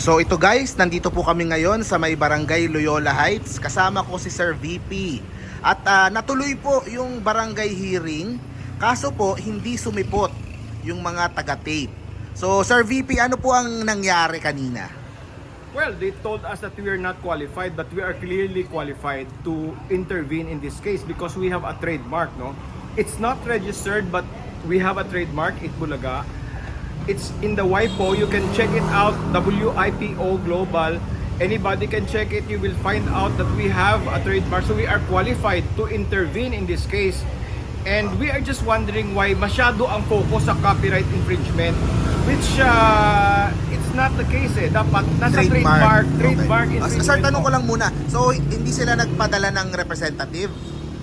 So ito guys, nandito po kami ngayon sa may barangay Loyola Heights. Kasama ko si Sir VP. At ah, natuloy po yung barangay hearing. Kaso po, hindi sumipot yung mga taga-tape. So Sir VP, ano po ang nangyari kanina? Well, they told us that we are not qualified, but we are clearly qualified to intervene in this case because we have a trademark, no? It's not registered, but we have a trademark, Itbulaga. It's in the WIPO. You can check it out, WIPO Global. Anybody can check it. You will find out that we have a trademark. So we are qualified to intervene in this case. And we are just wondering why masyado ang focus sa copyright infringement which uh, it's not the case eh. Dapat nasa trademark, trademark, Okay. Ah, infringement. Sir, tanong ko lang muna. So hindi sila nagpadala ng representative?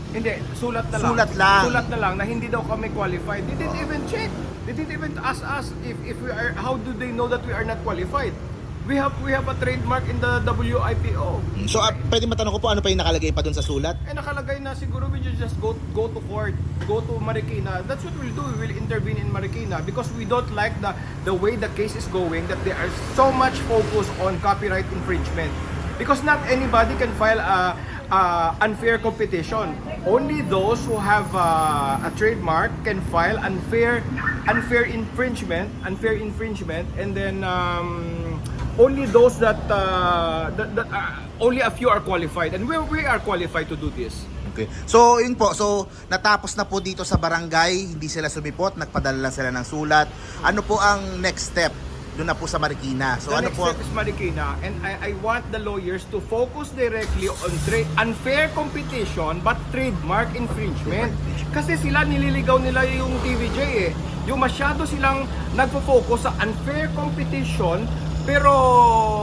Hindi, sulat na lang. Sulat lang. Sulat na lang na hindi daw kami qualified. They didn't even check. They didn't even ask us if if we are how do they know that we are not qualified? We have we have a trademark in the WIPO. So ah, pwede matanong ko po ano pa yung nakalagay pa dun sa sulat? Eh nakalagay na siguro we just go go to court, go to Marikina. That's what we'll do. We will intervene in Marikina because we don't like the the way the case is going that they are so much focused on copyright infringement. Because not anybody can file a, a unfair competition. Only those who have uh, a trademark can file unfair unfair infringement, unfair infringement and then um, only those that, uh, that, that uh, only a few are qualified and we, we are qualified to do this. Okay. So, yun po. So, natapos na po dito sa barangay, hindi sila sumipot, nagpadala lang sila ng sulat. Ano po ang next step? Doon na po sa Marikina. So, the ano next po? step is Marikina and I, I want the lawyers to focus directly on tra- unfair competition but trademark infringement. Kasi sila nililigaw nila yung TVJ eh. Yung masyado silang nagpo-focus sa unfair competition pero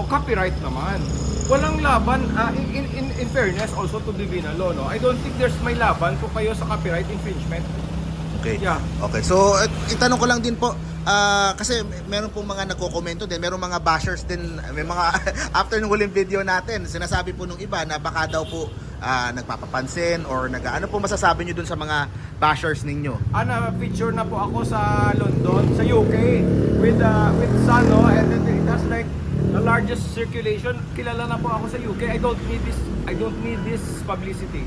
copyright naman. Walang laban ah, in, in, in, in fairness also to Divina Law no. I don't think there's may laban po kayo sa copyright infringement. Okay. Yeah. Okay. So, eh, itanong ko lang din po, ah, kasi meron pong mga nagko-komento din, meron mga bashers din, may mga, after ng huling video natin, sinasabi po nung iba na baka daw po ah, nagpapapansin or nag, ano po masasabi nyo dun sa mga bashers ninyo? Ana feature na po ako sa London, sa UK with uh, with Sano and then it has like the largest circulation. Kilala na po ako sa UK. I don't need this I don't need this publicity.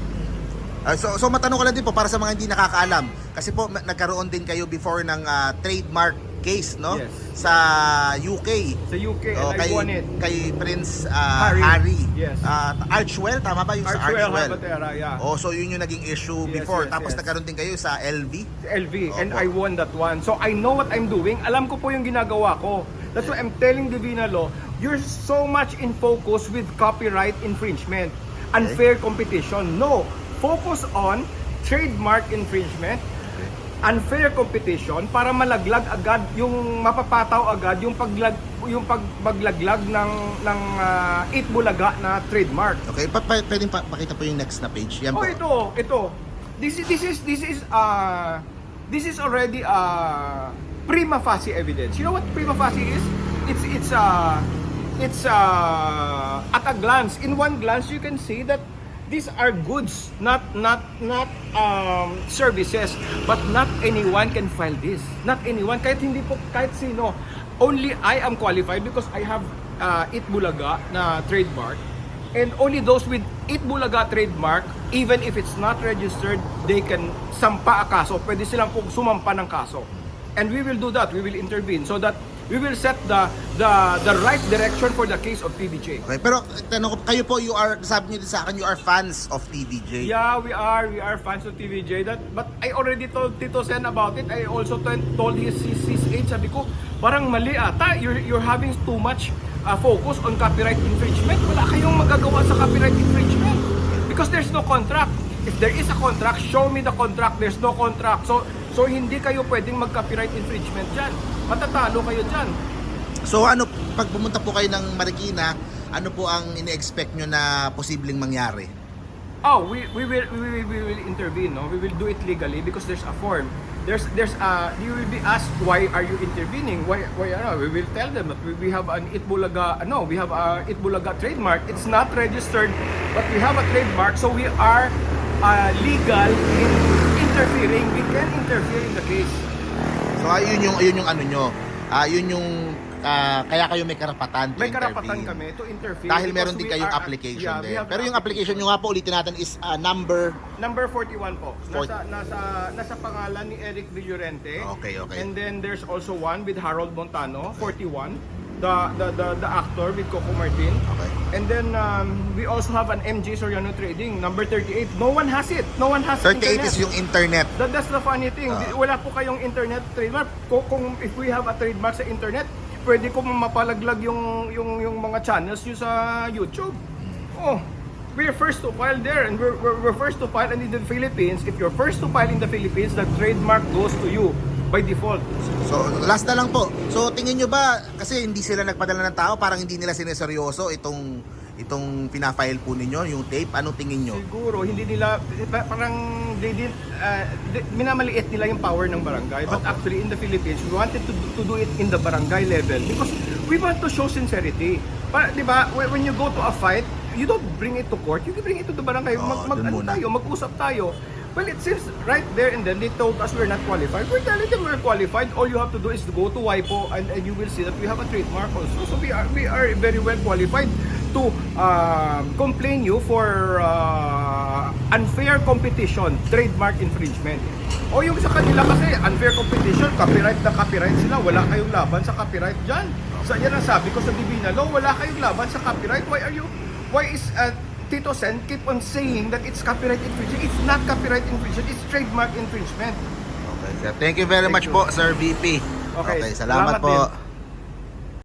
Ah, so, so matanong ko lang din po para sa mga hindi nakakaalam. Kasi po nagkaroon din kayo before ng ah, trademark case, no? Yes. Sa UK. Sa UK Oh, and I kay, won it. kay Prince ah, Harry. Harry. Yes. Ah, Archwell, tama ba yung sa Archwell Archwell? Habatera, yeah. Oh, so yun yung naging issue Yes, before. yes, Tapos yes. nagkaroon din kayo sa LV. LV and Opo. I won that one. So I know what I'm doing. Alam ko po yung ginagawa ko. That's why I'm telling Divina Law, you're so much in focus with copyright infringement, unfair competition. No, focus on trademark infringement, unfair competition para malaglag agad yung mapapataw agad yung paglag yung pagmaglaglag ng ng uh, Itbulaga na trademark. Okay, pa, pa, pwedeng pa, pakita po yung next na page. Yan Oh, po. ito, ito. This is this is this is uh this is already uh prima facie evidence. You know what prima facie is? It's it's uh it's uh at a glance. In one glance you can see that these are goods, not not not um, services. But not anyone can file this. Not anyone, kahit hindi po kahit sino. Only I am qualified because I have uh, Itbulaga na trademark. And only those with Itbulaga trademark, even if it's not registered, they can sampa a kaso. Pwede silang po sumampa ng kaso. And we will do that. We will intervene so that we will set the the the right direction for the case of TVJ. Okay, pero tanong ko, kayo po, you are, sabi niyo din sa akin, you are fans of TVJ. Yeah, we are. We are fans of TVJ. That, but I already told Tito Sen about it. I also told, told his, his, his age. Sabi ko, parang mali ata. You're, you're having too much uh, focus on copyright infringement. Wala kayong magagawa sa copyright infringement. Because there's no contract. If there is a contract, show me the contract. There's no contract. So, so hindi kayo pwedeng mag-copyright infringement dyan. Matatalo kayo dyan. So ano, pag pumunta po kayo ng Marikina, ano po ang ini-expect nyo na posibleng mangyari? Oh, we we will we will, we will intervene, no? We will do it legally because there's a form. There's there's uh you will be asked why are you intervening? Why why ano? We will tell them that we, we have an Itbulaga no, we have a Itbulaga trademark. It's not registered, but we have a trademark, so we are uh, legal in interfering. We can interfere in the case. So ayun yung ayun yung ano nyo. Ah, yun yung ah, kaya kayo may karapatan to May karapatan intervene. kami to interfere. Dahil meron din kayong application yeah, have Pero yung application nyo nga po, ulitin natin is ah, number Number 41 po. Nasa nasa nasa pangalan ni Eric Villorente. Okay, okay. And then there's also one with Harold Montano, 41. The the the, the actor with Coco Martin. Okay. And then um, we also have an MJ Soriano Trading, number 38. No one has it. No one has 38 internet. is yung internet. That, that's the funny thing. Di- Wala po kayong internet trademark. Kung, kung if we have a trademark sa internet, pwede ko mapalaglag yung yung yung mga channels nyo sa YouTube. Oh, we're first to file there and we're, we're, we're first to file and in the Philippines. If you're first to file in the Philippines, the trademark goes to you by default. So, last na lang po. So, tingin nyo ba, kasi hindi sila nagpadala ng tao, parang hindi nila sineseryoso itong itong pina-file po ninyo, yung tape, anong tingin nyo? Siguro hindi nila pa- parang they did uh, they- minamaliit nila yung power ng barangay but Opo. actually in the Philippines we wanted to to do it in the barangay level because we want to show sincerity. Pa, 'di ba? When you go to a fight, you don't bring it to court, you bring it to the barangay. Mag, mag dun ano tayo, mag-usap tayo. Well, it seems right there and then they told us we're not qualified. We're telling them we're qualified. All you have to do is to go to WIPO and, and you will see that we have a trademark also. So we are we are very well qualified to um, complain you for uh, unfair competition, trademark infringement. O yung sa kanila kasi, unfair competition, copyright na copyright sila, wala kayong laban sa copyright dyan. So yan ang sabi ko sa Divina Law, wala kayong laban sa copyright. Why are you, why is uh, Tito Sen keep on saying that it's copyright infringement? It's not copyright infringement, it's trademark infringement. Okay, sir. Thank you very Thank much you. po, Sir VP. Okay, salamat, salamat po. din.